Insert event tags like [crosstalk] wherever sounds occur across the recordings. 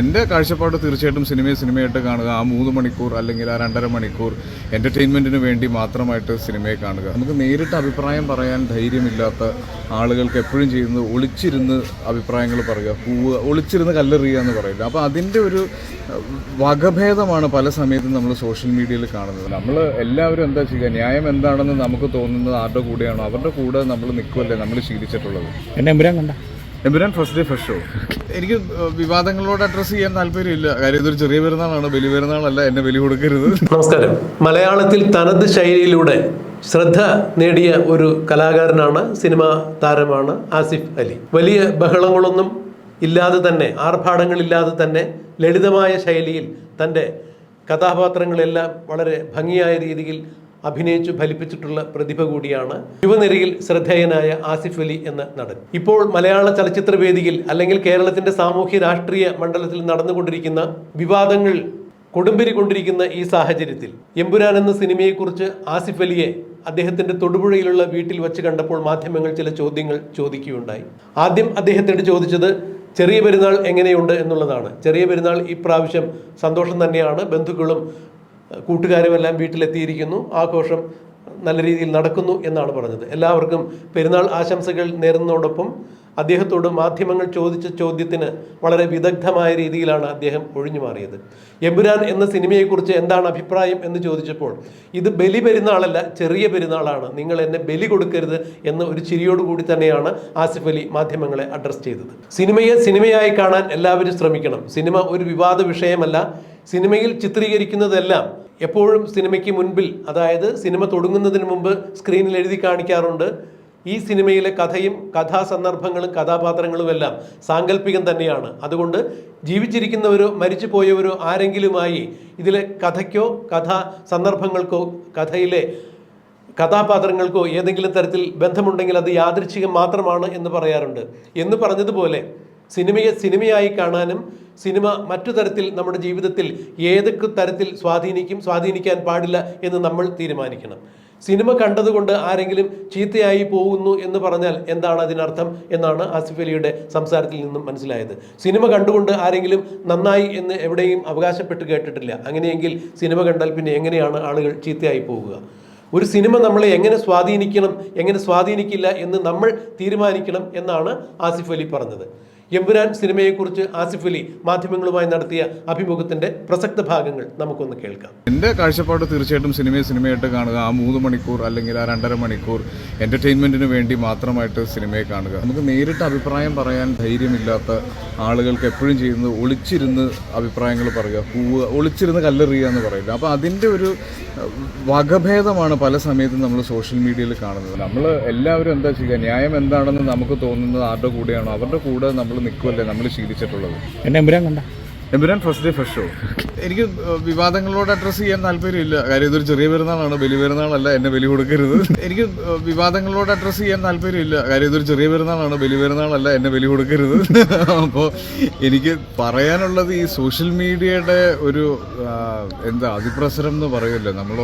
എന്റെ കാഴ്ചപ്പാട് തീർച്ചയായിട്ടും സിനിമയെ സിനിമയായിട്ട് കാണുക ആ മൂന്ന് മണിക്കൂർ അല്ലെങ്കിൽ ആ രണ്ടര മണിക്കൂർ എന്റർടൈൻമെന്റിന് വേണ്ടി മാത്രമായിട്ട് സിനിമയെ കാണുക. നമുക്ക് നേരിട്ട് അഭിപ്രായം പറയാൻ ധൈര്യമില്ലാത്ത ആളുകൾക്ക് എപ്പോഴും ചെയ്യുന്നത് ഒളിച്ചിരുന്ന് അഭിപ്രായങ്ങൾ പറയുക പൂവ് ഒളിച്ചിരുന്ന് കല്ലെറിയുക എന്ന് പറയില്ല അപ്പോൾ അതിന്റെ ഒരു വകഭേദമാണ് പല സമയത്തും നമ്മൾ സോഷ്യൽ മീഡിയയിൽ കാണുന്നത്. നമ്മൾ എല്ലാവരും എന്താ ചെയ്യുക ന്യായം എന്താണെന്ന് നമുക്ക് തോന്നുന്നത് ആരുടെ കൂടെയാണോ? അവരുടെ കൂടെ നമ്മൾ നിൽക്കുമല്ലേ നമ്മൾ ശീലിച്ചിട്ടുള്ളത്? എന്നെ എമ്പുരാൻ കണ്ട. Empuraan first day first show എനിക്ക് വിവാദങ്ങളോട് അഡ്രസ്സ് ചെയ്യാൻ താല്പര്യമില്ല. കാര്യം ഇതൊരു ചെറിയ പെരുന്നാളാണ്. ബലി പെരുന്നാളല്ല. എന്നെ ബലി കൊടുക്കരുത്. നമസ്കാരം. മലയാളത്തിൽ തനത് ശൈലിയിലൂടെ ശ്രദ്ധ നേടിയ ഒരു കലാകാരനാണ് സിനിമാ താരമാണ് ആസിഫ് അലി. വലിയ ബഹളങ്ങളൊന്നും ഇല്ലാതെ തന്നെ ആർഭാടങ്ങളില്ലാതെ തന്നെ ലളിതമായ ശൈലിയിൽ തന്റെ കഥാപാത്രങ്ങളെല്ലാം വളരെ ഭംഗിയായ രീതിയിൽ അഭിനയിച്ചു ഫലിപ്പിച്ചിട്ടുള്ള പ്രതിഭ കൂടിയാണ് യുവനിരയിൽ ശ്രദ്ധേയനായ ആസിഫ് അലി എന്ന നടൻ. ഇപ്പോൾ മലയാള ചലച്ചിത്ര വേദിയിൽ അല്ലെങ്കിൽ കേരളത്തിന്റെ സാമൂഹ്യ രാഷ്ട്രീയ മണ്ഡലത്തിൽ നടന്നുകൊണ്ടിരിക്കുന്ന വിവാദങ്ങൾ കൊടുമ്പിരി കൊണ്ടിരിക്കുന്ന ഈ സാഹചര്യത്തിൽ എമ്പുരാൻ എന്ന സിനിമയെക്കുറിച്ച് ആസിഫ് അലിയെ അദ്ദേഹത്തിന്റെ തൊടുപുഴയിലുള്ള വീട്ടിൽ വെച്ച് കണ്ടപ്പോൾ മാധ്യമങ്ങൾ ചില ചോദ്യങ്ങൾ ചോദിക്കുകയുണ്ടായി. ആദ്യം അദ്ദേഹത്തോട് ചോദിച്ചത് ചെറിയ പെരുന്നാൾ എങ്ങനെയുണ്ട്? എന്നുള്ളതാണ്. ചെറിയ പെരുന്നാൾ ഇപ്രാവശ്യം സന്തോഷം തന്നെയാണ്. ബന്ധുക്കളും കൂട്ടുകാരുമെല്ലാം വീട്ടിലെത്തിയിരിക്കുന്നു. ആഘോഷം നല്ല രീതിയിൽ നടക്കുന്നു എന്നാണ് പറഞ്ഞത്. എല്ലാവർക്കും പെരുന്നാൾ ആശംസകൾ നേരുന്നതോടൊപ്പം അദ്ദേഹത്തോട് മാധ്യമങ്ങൾ ചോദിച്ച ചോദ്യത്തിന് വളരെ വിദഗ്ധമായ രീതിയിലാണ് അദ്ദേഹം ഒഴിഞ്ഞു മാറിയത്. എമ്പുരാൻ എന്ന സിനിമയെക്കുറിച്ച് എന്താണ് അഭിപ്രായം എന്ന് ചോദിച്ചപ്പോൾ ഇത് ബലി പെരുന്നാളല്ല ചെറിയ പെരുന്നാളാണ്. നിങ്ങൾ എന്നെ ബലി കൊടുക്കരുത് എന്ന ഒരു ചിരിയോടുകൂടി തന്നെയാണ് ആസിഫ് അലി മാധ്യമങ്ങളെ അഡ്രസ് ചെയ്തത്. സിനിമയെ സിനിമയായി കാണാൻ എല്ലാവരും ശ്രമിക്കണം. സിനിമ ഒരു വിവാദ വിഷയമല്ല സിനിമയിൽ ചിത്രീകരിക്കുന്നതെല്ലാം എപ്പോഴും സിനിമയ്ക്ക് മുൻപിൽ അതായത് സിനിമ തുടങ്ങുന്നതിന് മുമ്പ് സ്ക്രീനിൽ എഴുതി കാണിക്കാറുണ്ട്. ഈ സിനിമയിലെ കഥയും കഥാസന്ദർഭങ്ങളും കഥാപാത്രങ്ങളും എല്ലാം സാങ്കല്പികം തന്നെയാണ്. അതുകൊണ്ട് ജീവിച്ചിരിക്കുന്നവരോ മരിച്ചു പോയവരോ ആരെങ്കിലുമായി ഇതിലെ കഥയ്ക്കോ കഥാ സന്ദർഭങ്ങൾക്കോ കഥയിലെ കഥാപാത്രങ്ങൾക്കോ ഏതെങ്കിലും തരത്തിൽ ബന്ധമുണ്ടെങ്കിൽ അത് യാദൃച്ഛികം മാത്രമാണ് എന്ന് പറയാറുണ്ട്. എന്ന് പറഞ്ഞതുപോലെ സിനിമയെ സിനിമയായി കാണാനും സിനിമ മറ്റു തരത്തിൽ നമ്മുടെ ജീവിതത്തിൽ ഏതൊക്കെ തരത്തിൽ സ്വാധീനിക്കും സ്വാധീനിക്കാൻ പാടില്ല എന്ന് നമ്മൾ തീരുമാനിക്കണം. സിനിമ കണ്ടതുകൊണ്ട് ആരെങ്കിലും ചീത്തയായി പോകുന്നു എന്ന് പറഞ്ഞാൽ എന്താണ് അതിനർത്ഥം എന്നാണ് ആസിഫ് അലിയുടെ സംസാരത്തിൽ നിന്നും മനസ്സിലായത്. സിനിമ കണ്ടുകൊണ്ട് ആരെങ്കിലും നന്നായി എന്ന് എവിടെയും അവകാശപ്പെട്ട് കേട്ടിട്ടില്ല. അങ്ങനെയെങ്കിൽ സിനിമ കണ്ടാൽ പിന്നെ എങ്ങനെയാണ് ആളുകൾ ചീത്തയായി പോവുക ഒരു സിനിമ നമ്മളെ എങ്ങനെ സ്വാധീനിക്കണം എങ്ങനെ സ്വാധീനിക്കില്ല എന്ന് നമ്മൾ തീരുമാനിക്കണം എന്നാണ് ആസിഫ് അലി പറഞ്ഞത്. എമ്പുരാൻ സിനിമയെക്കുറിച്ച് ആസിഫ് അലി മാധ്യമങ്ങളുമായി നടത്തിയ അഭിമുഖത്തിന്റെ പ്രസക്ത ഭാഗങ്ങൾ നമുക്കൊന്ന് കേൾക്കാം. എന്റെ കാഴ്ചപ്പാട് തീർച്ചയായിട്ടും സിനിമയെ സിനിമയായിട്ട് കാണുക ആ മൂന്ന് മണിക്കൂർ അല്ലെങ്കിൽ ആ രണ്ടര മണിക്കൂർ എന്റർടൈൻമെന്റിന് വേണ്ടി മാത്രമായിട്ട് സിനിമയെ കാണുക. നമുക്ക് നേരിട്ട് അഭിപ്രായം പറയാൻ ധൈര്യമില്ലാത്ത ആളുകൾക്ക് എപ്പോഴും ചെയ്യുന്നത് ഒളിച്ചിരുന്ന് അഭിപ്രായങ്ങൾ പറയുക പൂവ് ഒളിച്ചിരുന്ന് കല്ലെറിയുക എന്ന് പറയില്ല അപ്പോൾ അതിന്റെ ഒരു വകഭേദമാണ് പല സമയത്തും നമ്മൾ സോഷ്യൽ മീഡിയയിൽ കാണുന്നത്. നമ്മൾ എല്ലാവരും എന്താ ചെയ്യുക ന്യായം എന്താണെന്ന് നമുക്ക് തോന്നുന്നത് ആരുടെ കൂടെയാണോ? അവരുടെ കൂടെ നമ്മൾ നിൽക്കുമല്ലേ നമ്മൾ ശീലിച്ചിട്ടുള്ളത്? എന്നെ എമ്പുരാൻ കണ്ട. എമ്പുരാൻ ഫസ്റ്റ് ഡേ ഫ്രഷോ ഷോ എനിക്ക് വിവാദങ്ങളോട് അഡ്രസ്സ് ചെയ്യാൻ താല്പര്യമില്ല. കാര്യം ഇതൊരു ചെറിയ പെരുന്നാളാണ് ബലി പെരുന്നാളല്ല എന്നെ ബലി കൊടുക്കരുത്. എനിക്ക് വിവാദങ്ങളോട് അഡ്രസ്സ് ചെയ്യാൻ താല്പര്യമില്ല. കാര്യം ഇതൊരു ചെറിയ പെരുന്നാളാണ് ബലി പെരുന്നാളല്ല എന്നെ ബലി കൊടുക്കരുത്. [laughs] അപ്പോൾ എനിക്ക് പറയാനുള്ളത് ഈ സോഷ്യൽ മീഡിയയുടെ ഒരു എന്താ അതിപ്രസരം എന്ന് പറയുമല്ലോ നമ്മൾ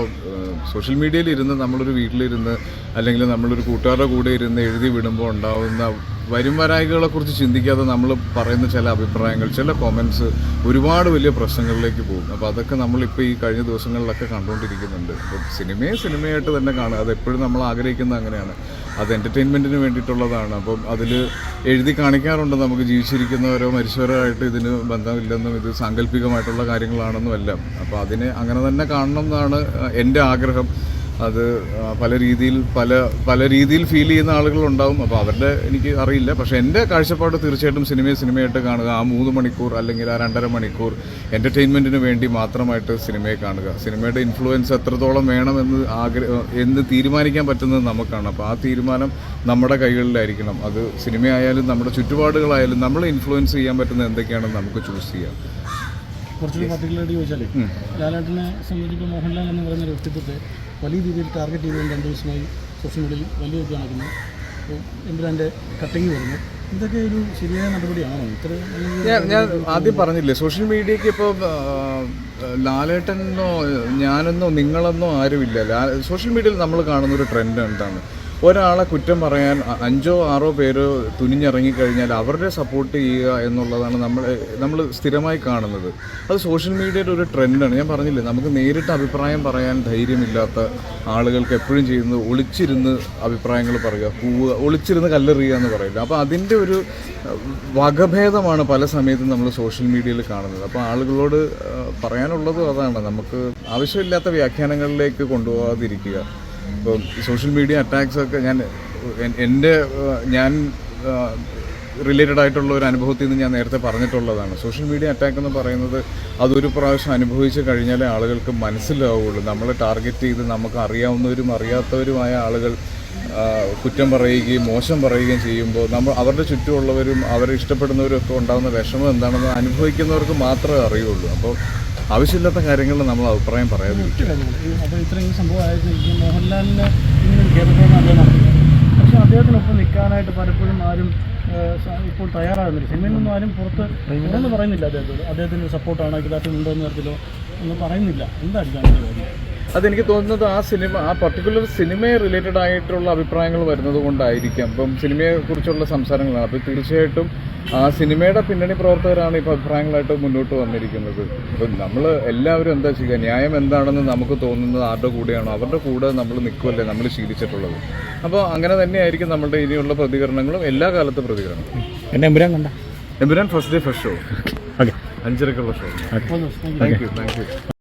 സോഷ്യൽ മീഡിയയിൽ ഇരുന്ന് നമ്മളൊരു വീട്ടിലിരുന്ന് അല്ലെങ്കിൽ നമ്മളൊരു കൂട്ടുകാരുടെ കൂടെ ഇരുന്ന് എഴുതി വിടുമ്പോൾ ഉണ്ടാവുന്ന വരും വരായികളെ കുറിച്ച് ചിന്തിക്കാതെ നമ്മൾ പറയുന്ന ചില അഭിപ്രായങ്ങൾ ചില കോമൻസ് ഒരുപാട് വലിയ പ്രശ്നങ്ങളിലേക്ക് പോകും. അപ്പോൾ അതൊക്കെ നമ്മളിപ്പോൾ ഈ കഴിഞ്ഞ ദിവസങ്ങളിലൊക്കെ കണ്ടുകൊണ്ടിരിക്കുന്നുണ്ട്. അപ്പോൾ സിനിമയെ സിനിമയായിട്ട് തന്നെ കാണുക. അത് എപ്പോഴും നമ്മൾ ആഗ്രഹിക്കുന്നത് അങ്ങനെയാണ്. അത് എന്റർടൈൻമെന്റിന് വേണ്ടിയിട്ടുള്ളതാണ്. അപ്പം അതിൽ എഴുതി കാണിക്കാറുണ്ട്. നമുക്ക് ജീവിച്ചിരിക്കുന്നവരോ മരിച്ചവരോ ആയിട്ട് ഇതിന് ബന്ധമില്ലെന്നും ഇത് സാങ്കല്പികമായിട്ടുള്ള കാര്യങ്ങളാണെന്നും എല്ലാം. അപ്പോൾ അതിനെ അങ്ങനെ തന്നെ കാണണം എന്നാണ് എന്റെ ആഗ്രഹം. അത് പല രീതിയിൽ പല പല രീതിയിൽ ഫീൽ ചെയ്യുന്ന ആളുകളുണ്ടാവും. അപ്പോൾ അവരുടെ എനിക്ക് അറിയില്ല. പക്ഷേ എന്റെ കാഴ്ചപ്പാട് തീർച്ചയായിട്ടും സിനിമയെ സിനിമയായിട്ട് കാണുക. ആ മൂന്ന് മണിക്കൂർ അല്ലെങ്കിൽ ആ രണ്ടര മണിക്കൂർ എന്റർടൈൻമെന്റിന് വേണ്ടി മാത്രമായിട്ട് സിനിമയെ കാണുക. സിനിമയുടെ ഇൻഫ്ലുവൻസ് എത്രത്തോളം വേണമെന്ന് ആഗ്രഹ എന്ന് തീരുമാനിക്കാൻ പറ്റുന്നത് നമുക്കാണ്. അപ്പോൾ ആ തീരുമാനം നമ്മുടെ കൈകളിലായിരിക്കണം. അത് സിനിമയായാലും നമ്മുടെ ചുറ്റുപാടുകളായാലും നമ്മൾ ഇൻഫ്ലുവൻസ് ചെയ്യാൻ പറ്റുന്ന എന്തൊക്കെയാണെന്ന് നമുക്ക് ചൂസ് ചെയ്യാം. കുറച്ചുകൂടി പർട്ടിക്കുലറായിട്ട് ചോദിച്ചാൽ ലാലേട്ടനെ സംബന്ധിച്ച് മോഹൻലാൽ എന്ന് പറയുന്ന ഒരു വ്യക്തിത്വത്തെ വലിയ രീതിയിൽ ടാർഗറ്റ് ചെയ്തുകൊണ്ട് രണ്ട് ദിവസമായി സോഷ്യൽ മീഡിയയിൽ വലിയ ഇത് നടക്കുന്നു അപ്പോൾ എമ്പുരാന്റെ കട്ടിങ് വരുന്നു ഇതൊക്കെ ഒരു ശരിയായ നടപടിയാണോ? ഇത്ര ഞാൻ ഞാൻ ആദ്യം പറഞ്ഞില്ലേ സോഷ്യൽ മീഡിയക്ക് ഇപ്പോൾ ലാലേട്ടനെന്നോ ഞാനെന്നോ നിങ്ങളെന്നോ ആരുമില്ല. സോഷ്യൽ മീഡിയയിൽ നമ്മൾ കാണുന്ന ഒരു ട്രെൻഡ് എന്താണ്? ഒരാളെ കുറ്റം പറയാൻ അഞ്ചോ ആറോ പേര് തുനിഞ്ഞിറങ്ങിക്കഴിഞ്ഞാൽ അവരുടെ സപ്പോർട്ട് ചെയ്യുക എന്നുള്ളതാണ് നമ്മൾ നമ്മൾ സ്ഥിരമായി കാണുന്നത്. അത് സോഷ്യൽ മീഡിയയുടെ ഒരു ട്രെൻഡാണ് ഞാൻ പറഞ്ഞില്ലേ നമുക്ക് നേരിട്ട് അഭിപ്രായം പറയാൻ ധൈര്യമില്ലാത്ത ആളുകൾക്ക് എപ്പോഴും ചെയ്യുന്നത് ഒളിച്ചിരുന്ന് അഭിപ്രായങ്ങൾ പറയുക പൂവ് ഒളിച്ചിരുന്ന് കല്ലെറിയുക എന്ന് പറയില്ല അപ്പോൾ അതിന്റെ ഒരു വകഭേദമാണ് പല സമയത്തും നമ്മൾ സോഷ്യൽ മീഡിയയിൽ കാണുന്നത്. അപ്പോൾ ആളുകളോട് പറയാനുള്ളതും അതാണ്. നമുക്ക് ആവശ്യമില്ലാത്ത വ്യാഖ്യാനങ്ങളിലേക്ക് കൊണ്ടുപോകാതിരിക്കുക. ഇപ്പം സോഷ്യൽ മീഡിയ അറ്റാക്സ് ഒക്കെ ഞാൻ എന്റെ ഞാൻ റിലേറ്റഡ് ആയിട്ടുള്ള ഒരു അനുഭവത്തിൽ നിന്ന് ഞാൻ നേരത്തെ പറഞ്ഞിട്ടുള്ളതാണ്. സോഷ്യൽ മീഡിയ അറ്റാക്ക് എന്ന് പറയുന്നത് അതൊരു പ്രാവശ്യം അനുഭവിച്ച് കഴിഞ്ഞാലേ ആളുകൾക്ക് മനസ്സിലാവുകയുള്ളൂ നമ്മളെ ടാർഗറ്റ് ചെയ്ത് നമുക്ക് അറിയാവുന്നവരും അറിയാത്തവരുമായ ആളുകൾ കുറ്റം പറയുകയും മോശം പറയുകയും ചെയ്യുമ്പോൾ നമ്മൾ അവരുടെ ചുറ്റുമുള്ളവരും അവരെ ഇഷ്ടപ്പെടുന്നവരും ഒക്കെ ഉണ്ടാകുന്ന വിഷമം എന്താണെന്ന് അനുഭവിക്കുന്നവർക്ക് മാത്രമേ അറിയുള്ളൂ. അപ്പോൾ ആവശ്യമില്ലാത്ത കാര്യങ്ങളിൽ നമ്മൾ അഭിപ്രായം പറയാതിരിക്കും അപ്പോൾ ഇത്രയും സംഭവമായിരുന്നു ഈ മോഹൻലാലിന് ഇന്നും കേരളത്തിൽ അദ്ദേഹം പക്ഷേ അദ്ദേഹത്തിനൊപ്പം നിൽക്കാനായിട്ട് പലപ്പോഴും ആരും ഇപ്പോൾ തയ്യാറാകുന്നില്ല. സിനിമയിൽ നിന്നും ആരും പുറത്ത് തുറന്ന് പറയുന്നില്ല അദ്ദേഹത്തോട്. അദ്ദേഹത്തിന്റെ സപ്പോർട്ടാണ് കിതാറ്റുണ്ടോ എന്ന് തരത്തിലോ ഒന്നും പറയുന്നില്ല. എന്തായിരിക്കും അതിന്റെ കാര്യം? അതെനിക്ക് തോന്നുന്നത് ആ സിനിമ ആ പർട്ടിക്കുലർ സിനിമയെ റിലേറ്റഡ് ആയിട്ടുള്ള അഭിപ്രായങ്ങൾ വരുന്നത് കൊണ്ടായിരിക്കാം. ഇപ്പം സിനിമയെ കുറിച്ചുള്ള സംസാരങ്ങളാണ്. അപ്പോൾ തീർച്ചയായിട്ടും ആ സിനിമയുടെ പിന്നണി പ്രവർത്തകരാണ് ഇപ്പോൾ അഭിപ്രായങ്ങളായിട്ട് മുന്നോട്ട് വന്നിരിക്കുന്നത്. ഇപ്പം നമ്മൾ എല്ലാവരും എന്താ ചെയ്യുക? ന്യായം എന്താണെന്ന് നമുക്ക് തോന്നുന്നത് ആരുടെ കൂടെയാണോ? അവരുടെ കൂടെ നമ്മൾ നിൽക്കുമല്ലേ നമ്മൾ ശീലിച്ചിട്ടുള്ളത്. അപ്പോൾ അങ്ങനെ തന്നെയായിരിക്കും നമ്മുടെ ഇനിയുള്ള പ്രതികരണങ്ങളും എല്ലാ കാലത്തെ പ്രതികരണങ്ങളും. എന്നെ എമ്പുരാൻ കണ്ട. Empuraan first day first show okay അഞ്ചരക്കുള്ള show thank you thank you